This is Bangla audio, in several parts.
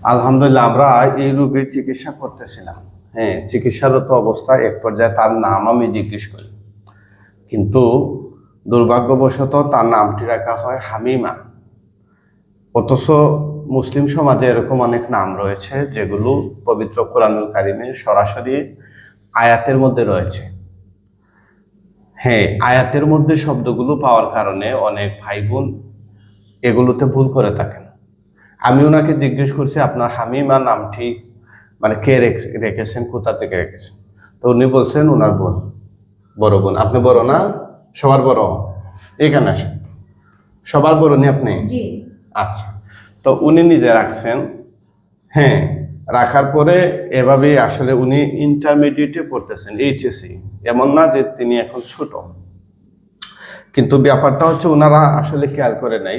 আলহামদুলিল্লাহ, আমরা এই রোগীর চিকিৎসা করতেছিলাম। হ্যাঁ চিকিৎসারত অবস্থায় এক পর্যায়ে তার নাম আমি জিজ্ঞেস করি। কিন্তু দুর্ভাগ্যবশত তার নামটি রাখা হয় হামিমা। অথচ মুসলিম সমাজে এরকম অনেক নাম রয়েছে যেগুলো পবিত্র কোরআনুল কারিমে সরাসরি আয়াতের মধ্যে রয়েছে। হ্যাঁ আয়াতের মধ্যে শব্দগুলো পাওয়ার কারণে অনেক ভাই বোন এগুলোতে ভুল করে থাকেন। আমি ওনাকে জিজ্ঞেস করছি আপনার হামিমা নামটি মানে কে রেখে- রেখেছেন? কোথা থেকে রেখেছেন? তো উনি বলছেন ওনার বোন বড় বোন। আপনি বড় না? সবার বড়। এখানে আসেন। সবার বড় নি আপনি আচ্ছা। তো উনি নিজে রাখছেন হ্যাঁ রাখার পরে এভাবেই আসলে উনি ইন্টারমিডিয়েটে পড়তেছেন এইচএসসি এমন না যে তিনি এখন ছোট। কিন্তু ব্যাপারটা হচ্ছে ওনারা আসলে খেয়াল করে নাই।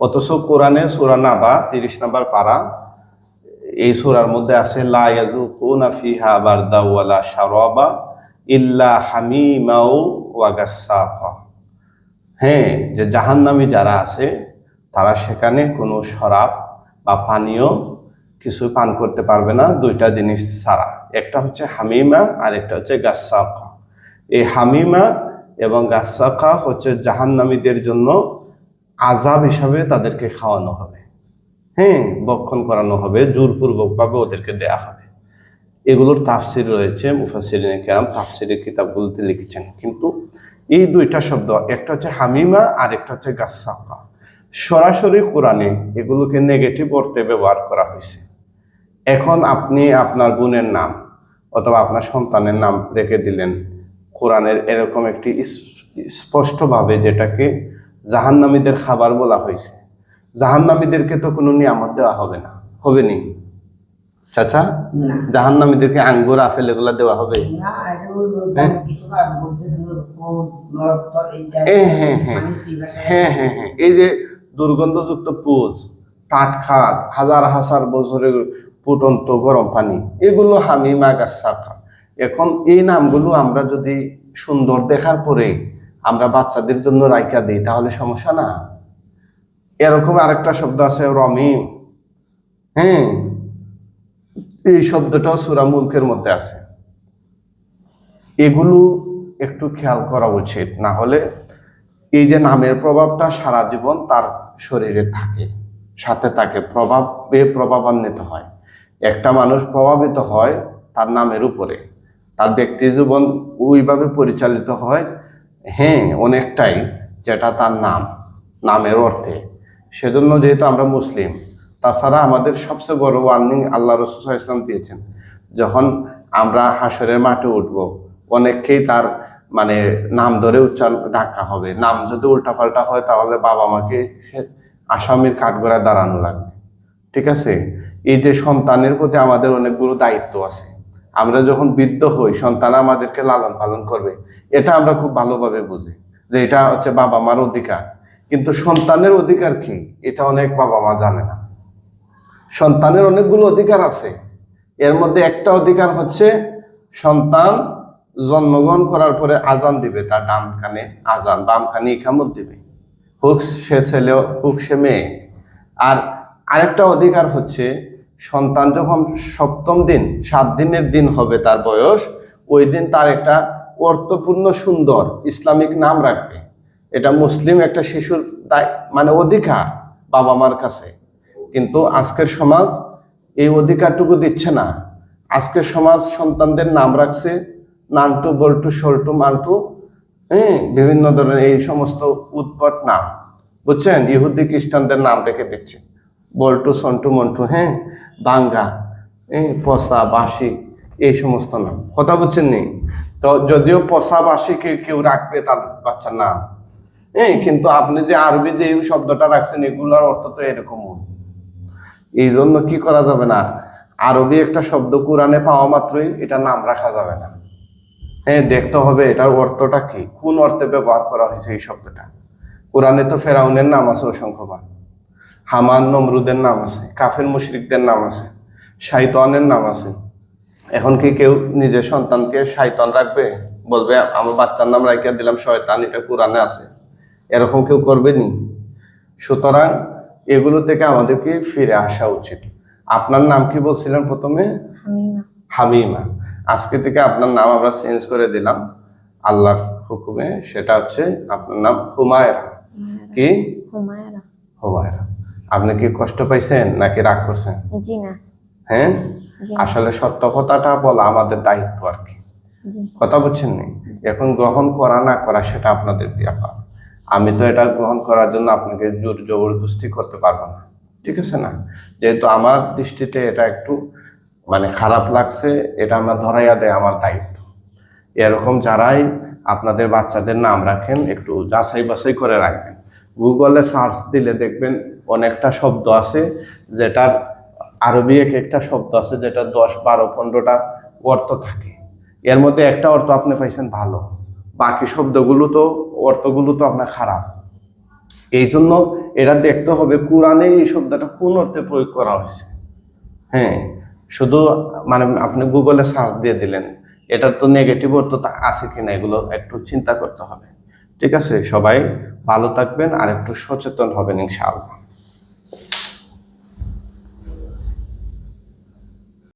অথচ কোরআনে সুরা নাবা, তিরিশ নাম্বার পারা, এই সুরার মধ্যে আছে, লা ইয়াজুকুনা ফিহা বারদা ওয়ালা শারাবা ইল্লা হামিমাও ওয়া গাসসাকা হ্যাঁ যে জাহান্নামী যারা আছে, তারা সেখানে কোনো শরাব বা পানীয় কিছু পান করতে পারবে না দুইটা জিনিস ছাড়া। একটা হচ্ছে হামিমা আর একটা হচ্ছে গাসাকা। এই হামিমা এবং গাসাকা হচ্ছে জাহান্নামীদের জন্য আজাব হিসাবে তাদেরকে খাওয়ানো হবে। হ্যাঁ বক্ষণ করানো হবে, জোরপূর্বকভাবে ওদেরকে দেয়া হবে। এগুলোর তাফসির রয়েছে মুফাসির কেরাম তাফসিরের কিতাবগুলোতে লিখেছেন। কিন্তু এই দুইটা শব্দ, একটা হচ্ছে হামিমা আর একটা হচ্ছে গাসাকা। সরাসরি কোরআনে এগুলোকে নেগেটিভ অর্থে ব্যবহার করা হয়েছে। এখন আপনি আপনার বোনের নাম অথবা আপনার সন্তানের নাম রেখে দিলেন। কোরআনের এরকম একটি স্পষ্টভাবে যেটাকে জাহান্নামীদের খাবার বলা হয়েছে। জাহান্নামীদেরকে তো কোনো নিয়ামত দেওয়া হবে না। হবে নি? চাচা জাহান্নামীদেরকে আঙ্গুর আপেল এগুলা দেওয়া হবে? এ হ্যাঁ হ্যাঁ। হ্যাঁ হ্যাঁ হ্যাঁ। এই যে দুর্গন্ধযুক্ত পুজ টাটখা হাজার হাজার বছরের ফুটন্ত গরম পানি, এগুলো হামিমা গাছাখা এখন এই নামগুলো আমরা যদি সুন্দর দেখার পরে আমরা বাচ্চাদের জন্য রাইকা দিই, তাহলে সমস্যা না? এরকম আরেকটা শব্দ আছে, রমিম। হ্যাঁ এই শব্দটাও সুরা মুলকের মধ্যে আছে। এগুলো একটু খেয়াল করা উচিত, না হলে এই যে নামের প্রভাবটা সারা জীবন তার শরীরে থাকে, সাথে থাকে প্রভাবে প্রভাবান্বিত হয়। একটা মানুষ প্রভাবিত হয় তার নামের উপরে। তার ব্যক্তি জীবন ওইভাবে পরিচালিত হয় হ্যাঁ অনেকটাই, যেটা তার নাম, নামের অর্থে। সেজন্য যেহেতু আমরা মুসলিম, তাছাড়া আমাদের সবচেয়ে বড় ওয়ার্নিং আল্লাহ রসুল ইসলাম দিয়েছেন, যখন আমরা হাসরের মাঠে উঠব, অনেককেই তার মানে নাম ধরে উচ্চারণ, ডাকা হবে। নাম যদি উল্টাপাল্টা হয়, তাহলে বাবা মাকে আসামির কাঠগড়ায় দাঁড়ানো লাগবে। ঠিক আছে? এই যে সন্তানের প্রতি আমাদের অনেকগুলো দায়িত্ব আছে। আমরা যখন বৃদ্ধ হই, সন্তান আমাদেরকে লালন পালন করবে। এটা আমরা খুব ভালোভাবে বুঝি যে এটা হচ্ছে বাবা মার অধিকার। কিন্তু সন্তানের অধিকার কি? এটা অনেক বাবা মা জানে না। সন্তানের অনেকগুলো অধিকার আছে। এর মধ্যে একটা অধিকার হচ্ছে সন্তান জন্মগ্রহণ করার পরে আজান দিবে, তার ডান কানে আজান, বাম কানে ইকামত দিবে। হোক, সে ছেলে হোক, সে মেয়ে। আর আরেকটা অধিকার হচ্ছে সন্তান যখন সপ্তম দিন, সাত দিনের দিন হবে তার বয়স, ওই দিন তার একটা অর্থপূর্ণ সুন্দর ইসলামিক নাম রাখবে। এটা মুসলিম একটা শিশুর মানে অধিকার বাবা মার কাছে। কিন্তু আজকের সমাজ এই অধিকারটুকু দিচ্ছে না। আজকের সমাজ সন্তানদের নাম রাখছে নান্টু, বল্টু সল্টু মান্টু হ্যাঁ বিভিন্ন ধরনের এই সমস্ত উৎপট নাম। বুঝছেন? ইহুদি খ্রিস্টানদের নাম রেখে দিচ্ছে। বল্টু, সন্টু, মন্টু হ্যাঁ? বাঙ্গা হ্যাঁ পসা বাসি এই সমস্ত নাম। কথা বলছেন নি? তো যদিও পসা বাসিকে কেউ রাখবে তার বাচ্চার নাম। হ্যাঁ কিন্তু আপনি যে আরবি যে শব্দটা রাখছেন, এগুলোর অর্থ তো এরকম। এই জন্য কি করা যাবে না? আরবি একটা শব্দ কোরআনে পাওয়া মাত্রই এটা নাম রাখা যাবে না। হ্যাঁ দেখতে হবে এটার অর্থটা কি, কোন অর্থে ব্যবহার করা হয়েছে এই শব্দটা। কোরআনে তো ফেরাউনের নাম আছে অসংখ্যবার। হামান নমরুদের নাম আছে কাফের মুশরিকদের নাম আছে শাইতানের নাম আছে। এখন কি কেউ নিজের সন্তানকে শাইতান রাখবে? বলবে আমার বাচ্চার নাম রাখিয়া দিলাম শয়তান এটা কোরআনে আছে। এরকম কেউ করবে নি? সুতরাং এগুলো থেকে আমাদেরকে ফিরে আসা উচিত। আপনার নাম কি বলছিলেন প্রথমে? হামিমা। আজকে থেকে আপনার নাম আমরা চেঞ্জ করে দিলাম। আল্লাহর হুকুমে সেটা হচ্ছে আপনার নাম হুমায়রা। কি? হুমায়রা। হুমায়রা। আপনি কি কষ্ট পাইছেন নাকি রাগ করছেন? জি না। হ্যাঁ? আসলে সত্য কথাটা বলা আমাদের দায়িত্ব আর কি। কথা বুঝছেন নি? এখন গ্রহণ করা না করা সেটা আপনাদের ব্যাপার। আমি তো এটা গ্রহণ করার জন্য আপনাকে জোর জবরদস্তি করতে পারব না। ঠিক আছে না? যেহেতু আমার দৃষ্টিতে এটা একটু মানে খারাপ লাগছে এটা আমার ধরাইয়া দেয় আমার দায়িত্ব। এরকম যারাই আপনাদের বাচ্চাদের নাম রাখেন একটু যাচাই বাছাই করে রাখবেন। গুগলে সার্চ দিলে দেখবেন অনেকটা শব্দ আছে, যেটার আরবি এক একটা শব্দ আছে, যেটা দশ, বারো, পনেরোটা অর্থ থাকে। এর মধ্যে একটা অর্থ আপনি পাইছেন ভালো। বাকি শব্দগুলো তো, অর্থগুলো তো আপনার খারাপ। এই জন্য এটা দেখতে হবে কোরআনে এই শব্দটা কোন অর্থে প্রয়োগ করা হয়েছে। হ্যাঁ শুধু মানে আপনি গুগলে সার্চ দিয়ে দিলেন, এটার তো নেগেটিভ অর্থ আছে কিনা, এগুলো একটু চিন্তা করতে হবে। ঠিক আছে সবাই ভালো থাকবেন আর একটু সচেতন হবেন ইনশাআল্লাহ।